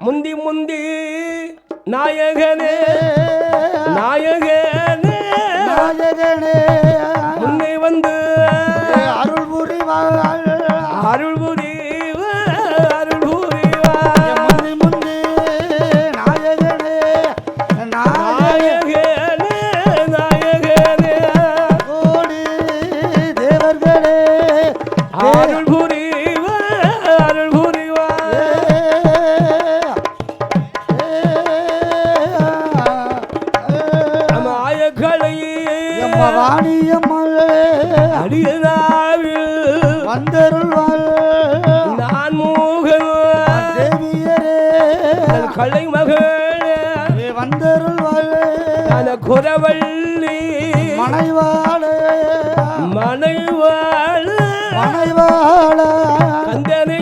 முந்தி முந்தி நாயகனே நாயகனே நாயகனே. முன்னே வந்து அருள் புரிவாள் அருள் புரிவ வாணியம்மளே. அடியதாவில் வந்தருள்வாள். நான் மூகன். கலை மகளே வந்தருள்வாள். குரவள்ளி. மனைவாளே. மனைவாள. மனைவாள. கந்தனே.